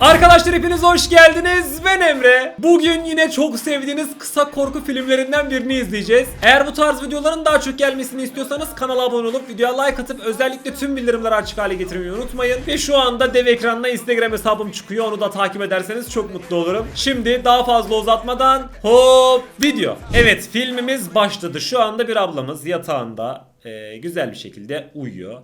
Arkadaşlar hepiniz hoş geldiniz. Ben Emre. Bugün yine çok sevdiğiniz kısa korku filmlerinden birini izleyeceğiz. Eğer bu tarz videoların daha çok gelmesini istiyorsanız kanala abone olup videoya like atıp özellikle tüm bildirimleri açık hale getirmeyi unutmayın. Ve şu anda dev ekranına Instagram hesabım çıkıyor. Onu da takip ederseniz çok mutlu olurum. Şimdi daha fazla uzatmadan hop video. Evet filmimiz başladı. Şu anda bir ablamız yatağında eee, güzel bir şekilde uyuyor.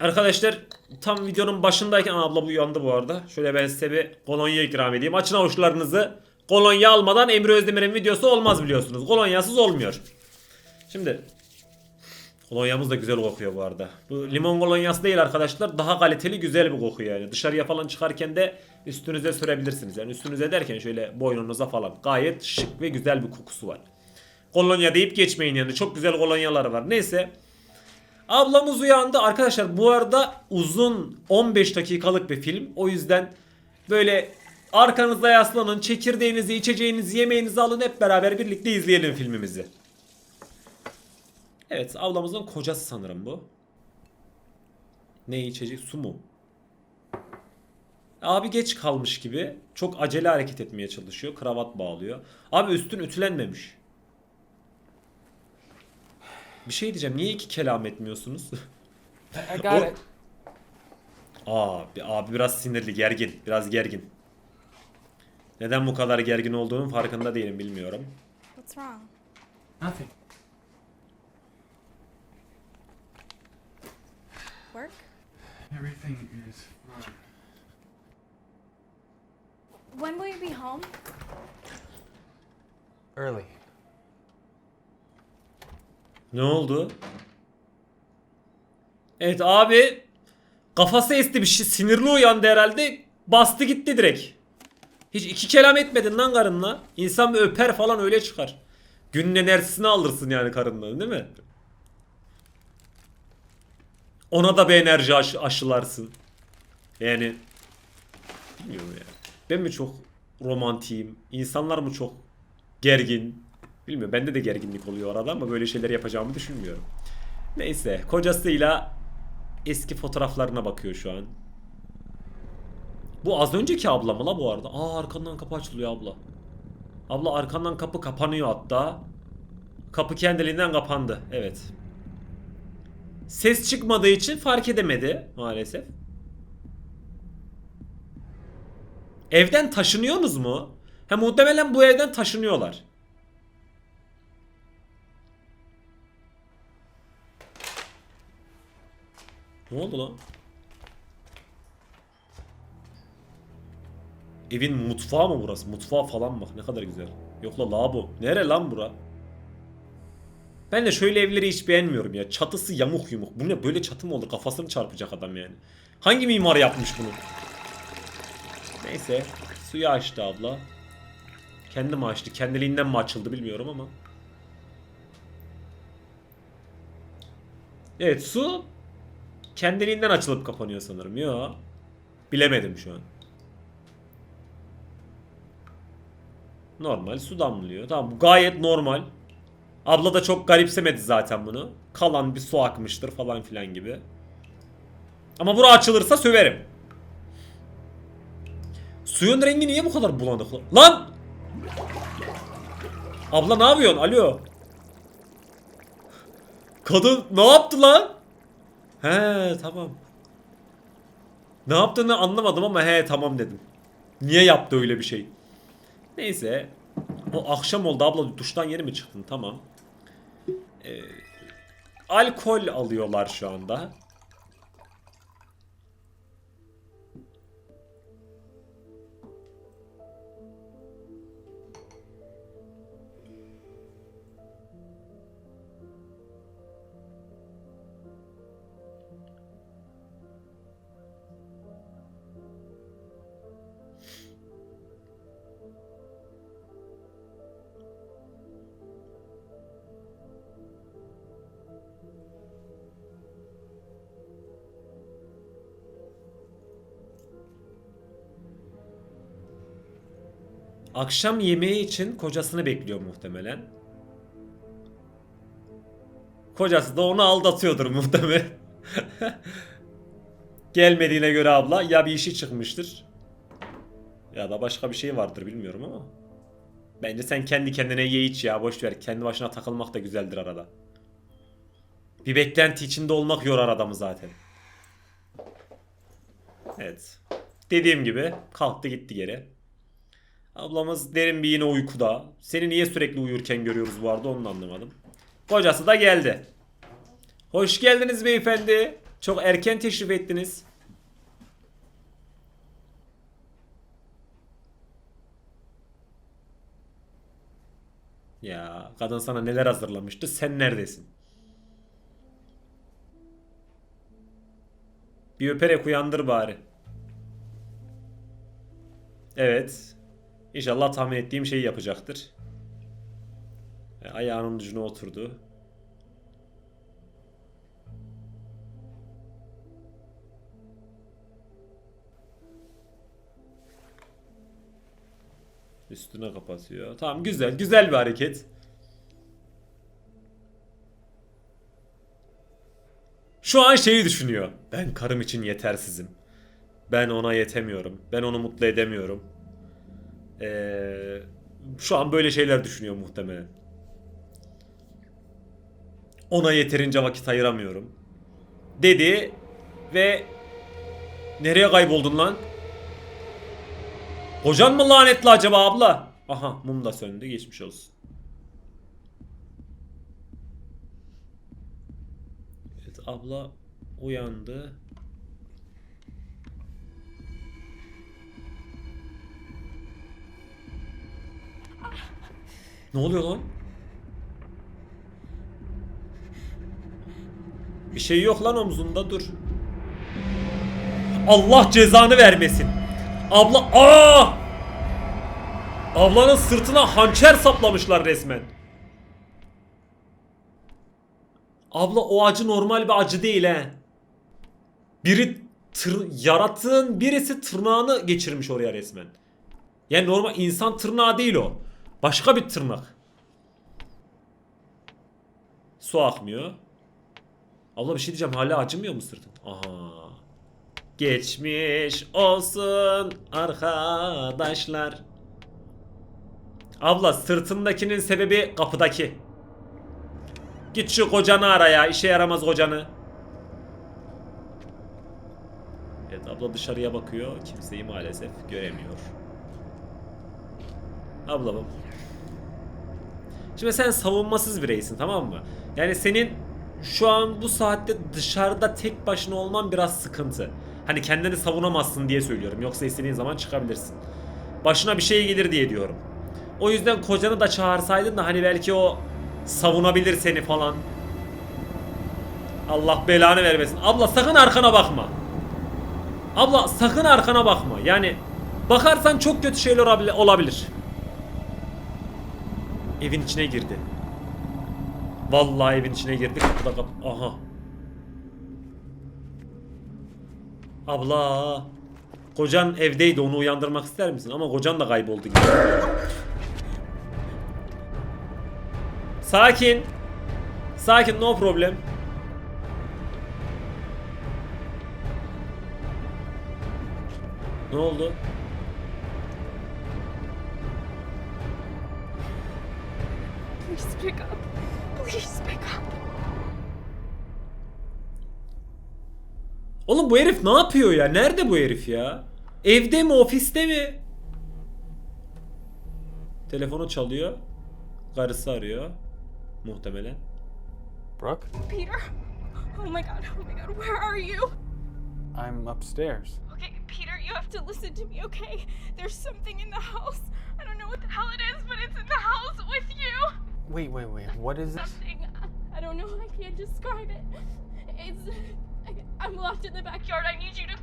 Arkadaşlar tam videonun başındayken Aa, abla bu uyandı bu arada. Şöyle ben size bir kolonya ikram edeyim. Açın avuçlarınızı. Kolonya almadan Emre Özdemir'in videosu olmaz biliyorsunuz. Kolonyasız olmuyor. Şimdi kolonyamız da güzel kokuyor bu arada. Bu limon kolonyası değil arkadaşlar. Daha kaliteli güzel bir koku yani. Dışarıya falan çıkarken de üstünüze sürebilirsiniz. Yani üstünüze derken şöyle boynunuza falan. Gayet şık ve güzel bir kokusu var. Kolonya deyip geçmeyin yani. Çok güzel kolonyalar var. Neyse. Ablamız uyandı. Arkadaşlar bu arada uzun 15 dakikalık bir film. O yüzden böyle arkanızda yaslanın, çekirdeğinizi, içeceğinizi, yemeğinizi alın hep beraber birlikte izleyelim filmimizi. Evet, ablamızın kocası sanırım bu. Ne içecek? Su mu? Abi geç kalmış gibi. Çok acele hareket etmeye çalışıyor. Kravat bağlıyor. Abi üstün ütülenmemiş. Bir şey diyeceğim. Niye iki kelam etmiyorsunuz? I got O- it. Abi, abi biraz sinirli, gergin. Biraz gergin. Neden bu kadar gergin olduğunun farkında değilim bilmiyorum. What's wrong? Nothing. Work? Everything is fine. When will you be home? Early. Ne oldu? Evet abi kafası esti bir şey sinirli uyandı herhalde bastı gitti direkt. Hiç iki kelam etmedin lan karınla. İnsan bir öper falan öyle çıkar. Günün enerjisini alırsın yani karından değil mi? Ona da bir enerji aşı- aşılarsın. Yani bilmiyorum ya. Ben mi çok romantiyim? İnsanlar mı çok gergin? Bilmiyorum bende de gerginlik oluyor arada ama böyle şeyler yapacağımı düşünmüyorum. Neyse kocasıyla eski fotoğraflarına bakıyor şu an. Bu az önceki abla mı la bu arada? Aa arkandan kapı açılıyor abla. Abla arkandan kapı kapanıyor hatta. Kapı kendiliğinden kapandı. Evet. Ses çıkmadığı için fark edemedi maalesef. Evden taşınıyorsunuz mu? Ha muhtemelen bu evden taşınıyorlar. Ne oldu lan? Evin mutfağı mı burası? Mutfağı falan bak ne kadar güzel. Yok la lavabo. Nere lan bura? Ben de şöyle evleri hiç beğenmiyorum ya. Çatısı yamuk yumuk. Bu ne böyle çatı mı olur? Kafasını çarpacak adam yani. Hangi mimar yapmış bunu? Neyse. Suyu açtı abla. Kendi mi açtı? Kendiliğinden mi açıldı bilmiyorum ama. Evet su kendiliğinden açılıp kapanıyor sanırım. Yo. Bilemedim şu an. Normal su damlıyor. Tamam bu gayet normal. Abla da çok garipsemedi zaten bunu. Kalan bir su akmıştır falan filan gibi. Ama bura açılırsa söverim. Suyun rengi niye bu kadar bulanık lan? Abla ne yapıyorsun? Alo. Kadın ne yaptı lan? He tamam. Ne yaptığını anlamadım ama he tamam dedim. Niye yaptı öyle bir şey? Neyse. O akşam oldu abla duştan yeni mi çıktın? Tamam. Ee, alkol alıyorlar şu anda. Akşam yemeği için kocasını bekliyor muhtemelen. Kocası da onu aldatıyordur muhtemelen. Gelmediğine göre abla ya bir işi çıkmıştır. Ya da başka bir şey vardır bilmiyorum ama. Bence sen kendi kendine ye iç ya boş ver. Kendi başına takılmak da güzeldir arada. Bir beklenti içinde olmak yorar adamı zaten. Evet. Dediğim gibi kalktı gitti geri. Ablamız derin bir yine uykuda. Seni niye sürekli uyurken görüyoruz bu arada onu anlamadım. Kocası da geldi. Hoş geldiniz beyefendi. Çok erken teşrif ettiniz. Ya kadın sana neler hazırlamıştı sen neredesin? Bir öperek uyandır bari. Evet. İnşallah tahmin ettiğim şeyi yapacaktır. E, Ayağının ucuna oturdu. Üstüne kapatıyor. Tamam güzel. Güzel bir hareket. Şu an şeyi düşünüyor. Ben karım için yetersizim. Ben ona yetemiyorum. Ben onu mutlu edemiyorum. Ee, şu an böyle şeyler düşünüyor muhtemelen. Ona yeterince vakit ayıramıyorum. Dedi ve nereye kayboldun lan? Kocan mı lanetli acaba abla? Aha mum da söndü geçmiş olsun. Evet abla uyandı. Ne oluyor lan? Bir şey yok lan omzunda dur. Allah cezanı vermesin. Abla aa! Ablanın sırtına hançer saplamışlar resmen. Abla o acı normal bir acı değil he. Biri tır, yaratığın birisi tırnağını geçirmiş oraya resmen. Yani normal insan tırnağı değil o. Başka bir tırnak. Su akmıyor. Abla bir şey diyeceğim hala acımıyor mu sırtın? Aha. Geçmiş olsun arkadaşlar. Abla sırtındakinin sebebi kapıdaki. Git şu kocanı ara ya. işe yaramaz kocanı. Evet abla dışarıya bakıyor. Kimseyi maalesef göremiyor. Ablamım. Şimdi sen savunmasız bireysin tamam mı? Yani senin şu an bu saatte dışarıda tek başına olman biraz sıkıntı. Hani kendini savunamazsın diye söylüyorum. Yoksa istediğin zaman çıkabilirsin. Başına bir şey gelir diye diyorum. O yüzden kocanı da çağırsaydın da hani belki o savunabilir seni falan. Allah belanı vermesin. Abla sakın arkana bakma. Abla sakın arkana bakma. Yani bakarsan çok kötü şeyler olabil- olabilir. Evin içine girdi. Vallahi evin içine girdi. Kapıda kap. Aha. Abla. Kocan evdeydi onu uyandırmak ister misin? Ama kocan da kayboldu gibi. Sakin. Sakin no problem. Ne oldu? Please pick up. Please pick up. Oğlum bu herif ne yapıyor ya? Nerede bu herif ya? Evde mi, ofiste mi? Telefonu çalıyor. Karısı arıyor. Muhtemelen. Brooke? Peter. Oh my god. Oh my god. Where are you? I'm upstairs. Okay, Peter, you have to listen to me, okay? There's something in the house. I don't know what the hell it is, but it's in the house with you. Wait, wait, wait. What is this? Something. I don't know. I can't describe it. It's. I- I'm locked in the backyard. I need you to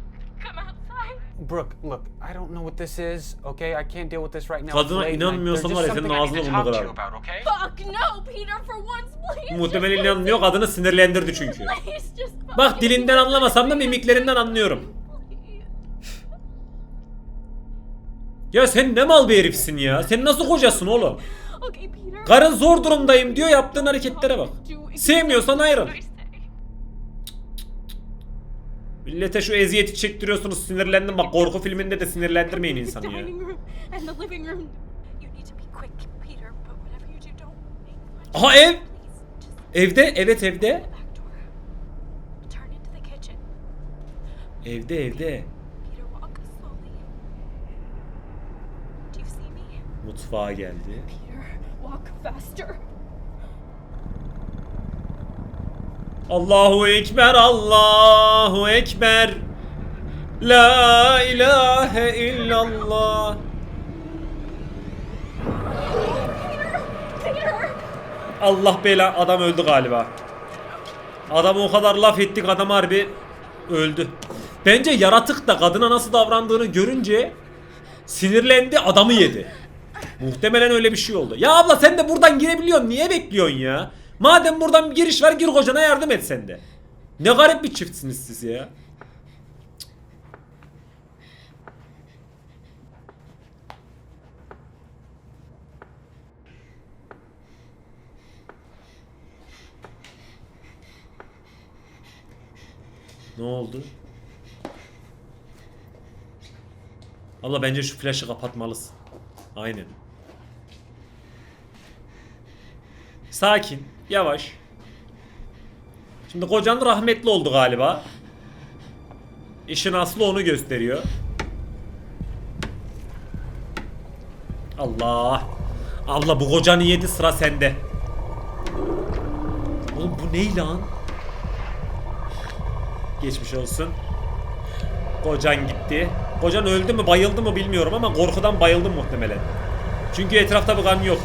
come outside. Brooke, look, I don't know what this is, okay? I can't deal with this right now. Kadına late night. inanmıyorsan There's var just ya senin something I need ağzını to talk to you kırarım. about, okay? Fuck no, Peter, for once, please. Muhtemelen just inanmıyor. listen. Kadını sinirlendirdi çünkü. Please, just Bak fucking dilinden anlamasam da mimiklerinden anlıyorum. Please. Ya sen ne mal bir herifsin ya? Sen nasıl kocasın oğlum? Karın zor durumdayım diyor yaptığın hareketlere bak. Sevmiyorsan ayrıl. Millete şu eziyeti çektiriyorsunuz sinirlendim bak korku filminde de sinirlendirmeyin insanı ya. Aha ev! Evde evet evde. Evde evde. Mutfağa geldi. Allahu Ekber, Allahu Ekber. La ilahe illallah. Allah bela adam öldü galiba. Adam o kadar laf ettik adam harbi öldü. Bence yaratık da kadına nasıl davrandığını görünce sinirlendi adamı yedi. Muhtemelen öyle bir şey oldu. Ya abla sen de buradan girebiliyorsun niye bekliyorsun ya? Madem buradan bir giriş var gir kocana yardım et sen de. Ne garip bir çiftsiniz siz ya. Ne oldu? Allah bence şu flaşı kapatmalısın. Aynen. Sakin, yavaş. Şimdi kocan rahmetli oldu galiba. İşin aslı onu gösteriyor. Allah. Abla bu kocanı yedi sıra sende. Oğlum bu ne lan? Geçmiş olsun. Kocan gitti. Kocan öldü mü bayıldı mı bilmiyorum ama korkudan bayıldım muhtemelen. Çünkü etrafta bir kan yok.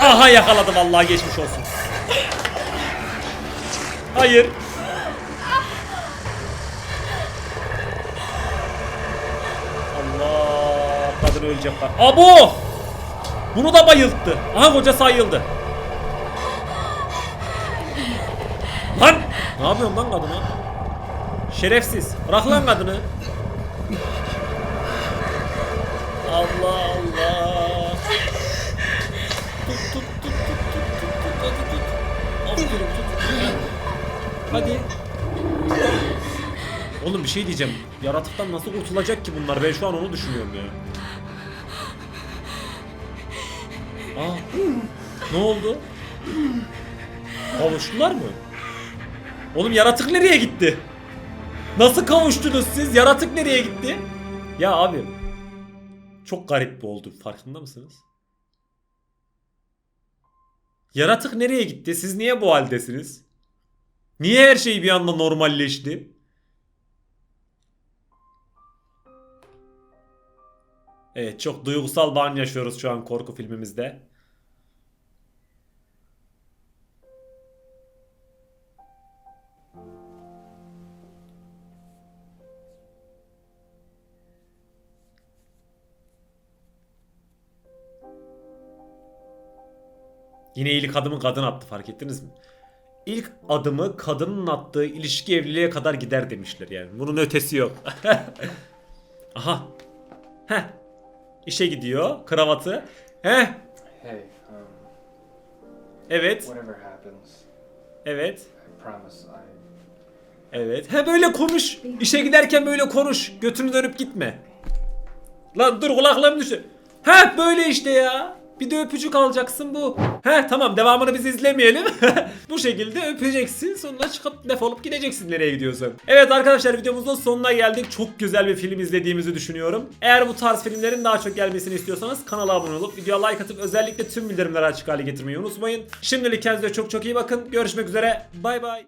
Aha yakaladı vallahi geçmiş olsun. Hayır. Allah kadın ölecek bak. Abo! Bunu da bayılttı. Aha kocası ayıldı. Lan! Ne yapıyorsun lan kadına? Şerefsiz. Bırak lan kadını. Allah. Tut tut tut tut tut tut tut hadi tut. Aferin tut. Hadi. Oğlum bir şey diyeceğim. Yaratıktan nasıl kurtulacak ki bunlar? Ben şu an onu düşünüyorum ya. Aa. Ne oldu? Kavuştular mı? Oğlum yaratık nereye gitti? Nasıl kavuştunuz siz? Yaratık nereye gitti? Ya abi. Çok garip bir oldu. Farkında mısınız? Yaratık nereye gitti? Siz niye bu haldesiniz? Niye her şey bir anda normalleşti? Evet çok duygusal an yaşıyoruz şu an korku filmimizde. Yine ilk adımı kadın attı fark ettiniz mi? İlk adımı kadının attığı ilişki evliliğe kadar gider demişler yani. Bunun ötesi yok. Aha. Heh. İşe gidiyor. Kravatı. Heh. Hey, um, Evet. happens, Evet. Evet. He böyle konuş. İşe giderken böyle konuş. Götünü dönüp gitme. Lan dur kulaklığım düştü. He böyle işte ya. Bir de öpücük alacaksın bu. He tamam devamını biz izlemeyelim. bu şekilde öpeceksin sonra çıkıp defolup gideceksin nereye gidiyorsan. Evet arkadaşlar videomuzun sonuna geldik. Çok güzel bir film izlediğimizi düşünüyorum. Eğer bu tarz filmlerin daha çok gelmesini istiyorsanız kanala abone olup videoya like atıp özellikle tüm bildirimleri açık hale getirmeyi unutmayın. Şimdilik kendinize çok çok iyi bakın. Görüşmek üzere. Bay bay.